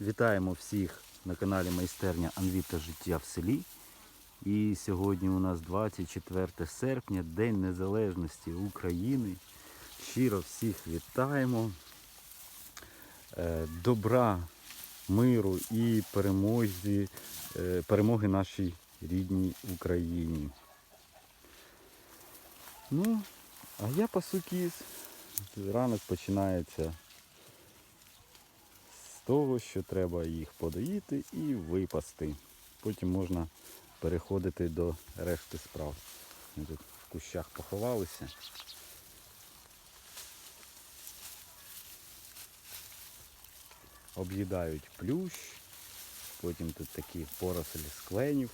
Вітаємо всіх на каналі Майстерня Анвіта Життя в селі. І сьогодні у нас 24 серпня, День Незалежності України. Щиро всіх вітаємо. Е, Добра, миру і перемоги, е, перемоги нашій рідній Україні. Ну, а я пасу кіз. Ранок починається того, що треба їх подоїти і випасти. Потім можна переходити до решти справ. Ми тут в кущах поховалися. Об'їдають плющ, потім тут такі порослі скленів.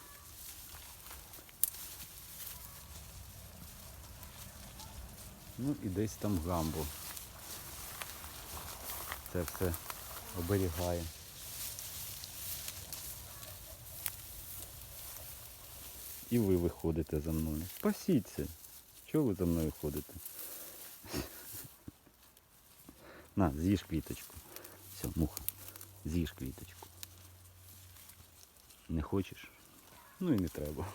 Ну і десь там гамбу. Це все оберігає. І ви виходите за мною. Пасіться. Чого ви за мною ходите? На, з'їж квіточку. Все, муха. З'їж квіточку. Не хочеш? Ну і не треба.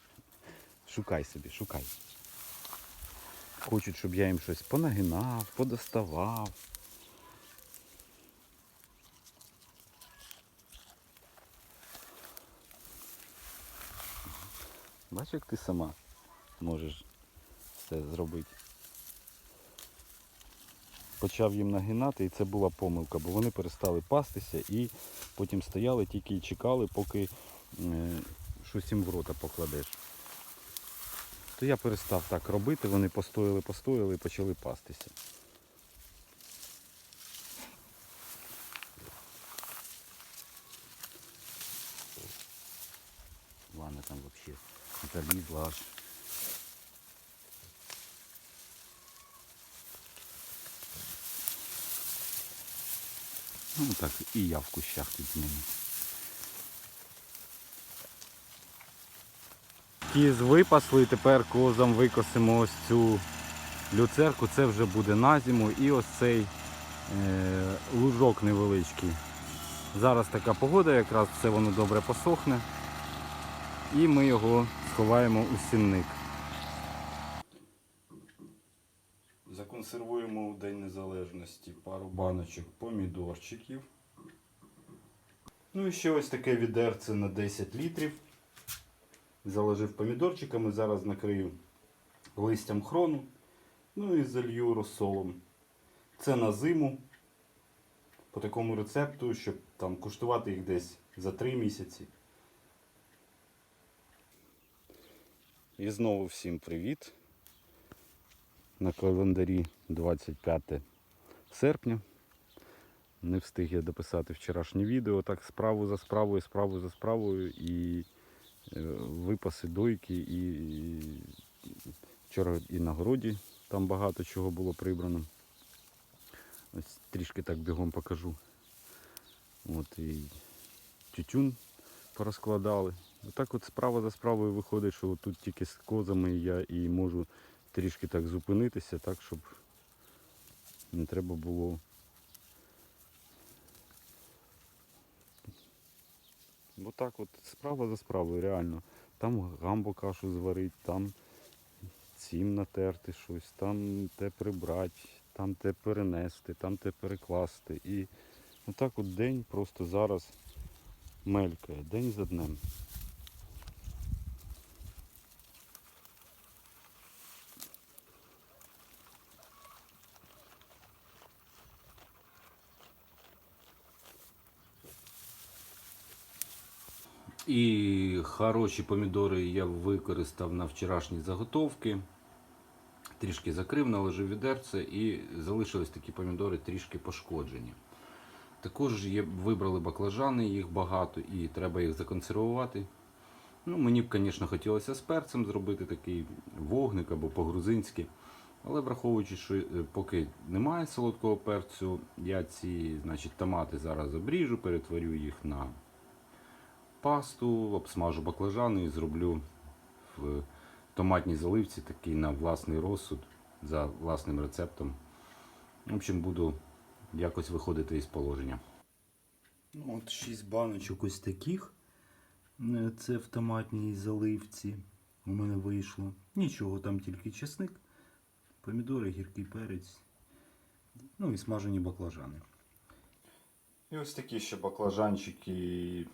Шукай собі, шукай. Хочуть, щоб я їм щось понагинав, подоставав. Бачиш, як ти сама можеш все зробити. Почав їм нагинати і це була помилка, бо вони перестали пастися і потім стояли тільки і чекали, поки е, щось їм в рота покладеш. То я перестав так робити, вони постояли, постояли і почали пастися. Залізла аж. Ну так, і я в кущах тут з ними. Кіз випасли, тепер козам викосимо ось цю люцерку, це вже буде на зиму і ось цей е, лужок невеличкий. Зараз така погода, якраз все воно добре посохне. І ми його сховаємо у сінник. Законсервуємо у День Незалежності пару баночок помідорчиків. Ну і ще ось таке відерце на 10 літрів. Заложив помідорчиками, зараз накрию листям хрону. Ну і залью розсолом. Це на зиму. По такому рецепту, щоб там куштувати їх десь за 3 місяці. І знову всім привіт. На календарі 25 серпня. Не встиг я дописати вчорашнє відео. Так справу за справою, справу за справою і е, випаси дойки і, вчора і на городі там багато чого було прибрано. Ось трішки так бігом покажу. От і тютюн порозкладали. Отак от справа за справою виходить, що тут тільки з козами я і можу трішки так зупинитися, так, щоб не треба було. Бо так от справа за справою, реально. Там гамбо кашу зварить, там цім натерти щось, там те прибрати, там те перенести, там те перекласти. І отак от день просто зараз мелькає, день за днем. І хороші помідори я використав на вчорашні заготовки. Трішки закрив, наложив відерце і залишились такі помідори трішки пошкоджені. Також є, вибрали баклажани, їх багато і треба їх законсервувати. Ну, Мені б, звісно, хотілося з перцем зробити такий вогник або по-грузинськи. Але враховуючи, що е, поки немає солодкого перцю, я ці значить, томати зараз обріжу, перетворю їх на пасту, обсмажу баклажани і зроблю в томатній заливці такий на власний розсуд за власним рецептом. В общем, буду якось виходити із положення. Ну, от 6 баночок ось таких. Е, Це в томатній заливці. У мене вийшло. Нічого, там тільки чесник, помідори, гіркий перець. Ну і смажені баклажани. І ось такі ще баклажанчики.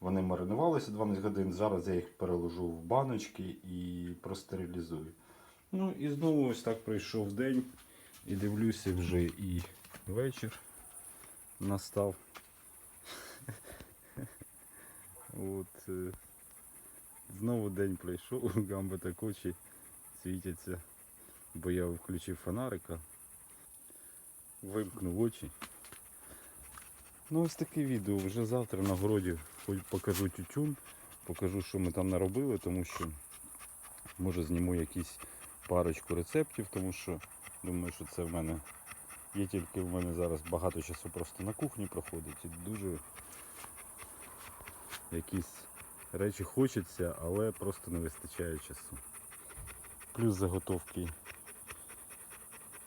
Вони маринувалися 12 годин. Зараз я їх переложу в баночки і простерилізую. Ну і знову ось так пройшов день. І дивлюся вже і вечір настав. От, е, знову день пройшов, гамби так очі світяться, бо я включив фонарика, вимкнув очі. Ну ось таке відео. Вже завтра на городі покажу тютюн, покажу, що ми там наробили, тому що може зніму якісь парочку рецептів, тому що думаю, що це в мене є тільки в мене зараз багато часу просто на кухні проходить і дуже якісь речі хочеться, але просто не вистачає часу. Плюс заготовки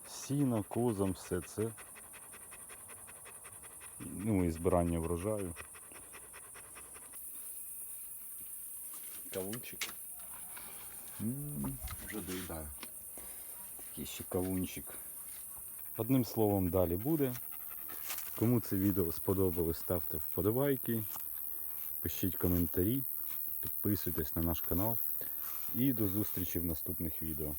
сіна, козам, все це. Ну і збирання врожаю. Кавунчик. М, Вже доїдаю. Такий ще кавунчик. Одним словом, далі буде. Кому це відео сподобалось, ставте вподобайки, пишіть коментарі, підписуйтесь на наш канал і до зустрічі в наступних відео.